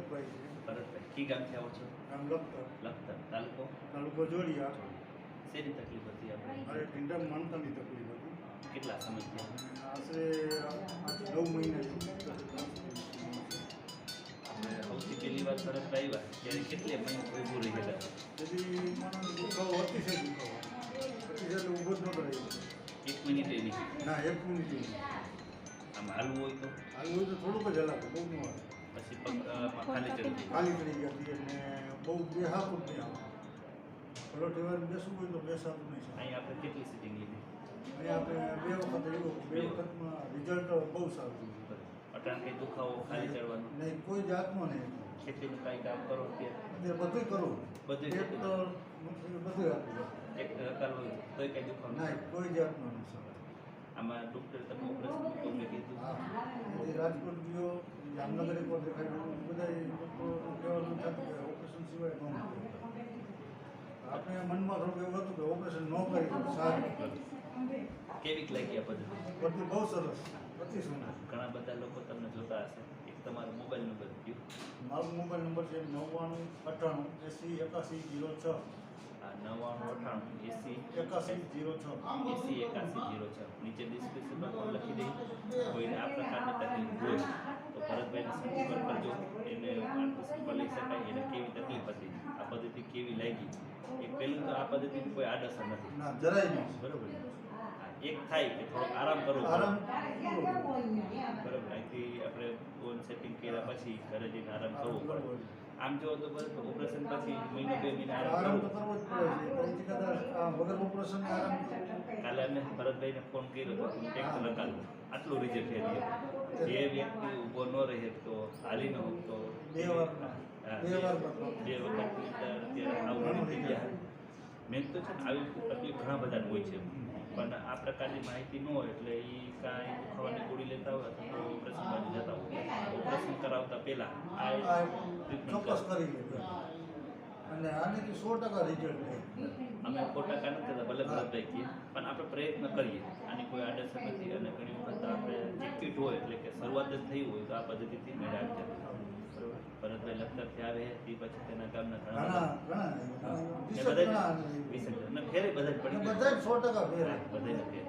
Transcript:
ભરતભાઈ છે. ભરતભાઈ કી ગામથી આવો છો? ગામ લખતર. લખતર. તાલુકો? તાલુકો જોડિયા. શેની તકલીફ હતી આપણે? અરે ટીંડા માનતાની તકલીફ હતી. કેટલા સમજથી અને આશરે નવ મહિના આપણે સૌથી પહેલી વાર ભરતભાઈ આવ્યા ત્યારે કેટલે મહિને ઊભું રહી ગયા તેથી દુખાવો અતિશય દુખાવો. અતિશય ઊભો જ રહ્યો એક મિનિટ એની. ના એક મિનિટ આમ હાલવું હોય તો? હાલવું હોય તો થોડુંક જ હલાવું બહુ ન પછી ખાલી ચડી ખાલી ગઈ હતી અને બહુ બેહાતું નહીં આવે. થોડો ટેવર બેસવું હોય તો બેસાતું નહીં અહીં આપણે કેટલી સિટિંગ લીધી? અહીં આપણે બે વખત એવું બે વખતમાં રિઝલ્ટ બહુ સારું છે અટાણ કંઈ દુખાવો ખાલી ચડવાનું? નહીં કોઈ જાતનો નહીં. ખેતીનું કાંઈ કામ કરો કે? એટલે બધું કરું. બધું એક તો બધું આપું એક કરવું હોય તોય કંઈ દુખાવો નહીં. કોઈ જાતનો નહીં સર. આમાં ડૉક્ટર તમે ઓપરેશન કીધું. હા રાજકોટ જામનગર વાર દેખાડ્યું બધા કહેવાનું થતું કે ઓપરેશન સિવાય ન આપણે મનમાં થોડું એવું હતું કે ઓપરેશન ન કરી સારું. કેવીક લાગી આ પદ્ધતિ પદ્ધતિ બહુ સરસ. પચીસ મિનિટ ઘણા બધા લોકો તમને જોતા હશે. એક તમારો મોબાઈલ નંબર કયો? મારો મોબાઈલ નંબર છે નવ્વાણું અઠ્ઠાણું એસી એકાસી જીરો છ. આ નવ્વાણું અઠ્ઠાણું એસી એકાસી જીરો છ. એસી એકાસી જીરો છ નીચે ડિસ્ક્રિપ્શનમાં પણ લખી દઈ કોઈને આ પ્રકારની તકલીફ હોય તો ભરતભાઈને સંપર્ક કરજો એને માર્ગદર્શન લઈ શકાય એને કેવી તકલીફ હતી આ પદ્ધતિ કેવી લાગી એક પહેલું તો આ પદ્ધતિની કોઈ આડઅસર નથી. જરાય બરોબર એક થાય કે થોડોક આરામ કરવો પડે. આરામ. બરોબર અહીંથી આપણે ફોન સેટિંગ કર્યા પછી ઘરે જઈને આરામ કરવો પડે. આમ જો તો બસ ઓપરેશન પછી મહિનો બે મહિના આરામ કરવો જ પડે વગર ઓપરેશન આરામ કાલે અમે ભરતભાઈને ફોન કર્યો તો ટેક્સ લગાડો. આટલું રિઝલ્ટ થઈ જે વ્યક્તિ ઊભો ન રહે તો હાલી ન તો બે વાર. બે વખત અત્યારે આવું થઈ ગયા મેન તો છે ને આવી તકલીફ ઘણા બધાને હોય છે. પણ આ પ્રકારની માહિતી ન હોય એટલે એ કાંઈ દુખાવાની ગોળી લેતા હોય અથવા તો ઓપરેશન બાજુ જતા હોય. ઓપરેશન કરાવતા પહેલાં આ ચોક્કસ કરી અને આનેથી સો ટકા રિઝલ્ટ લે અમે કાન નથી ભલે કહીએ પણ આપણે પ્રયત્ન કરીએ. આની કોઈ આડસર નથી અને ઘણી વખત આપણે ચિકપીટ હોય એટલે કે શરૂઆત જ થઈ હોય તો આ પદ્ધતિથી મેળાવી જાય બરોબર? આવે તે પછી તેના ગામના ઘણા બધા. ફેરે બધા જ પડી બધા સો ટકા ફેર. ફેર.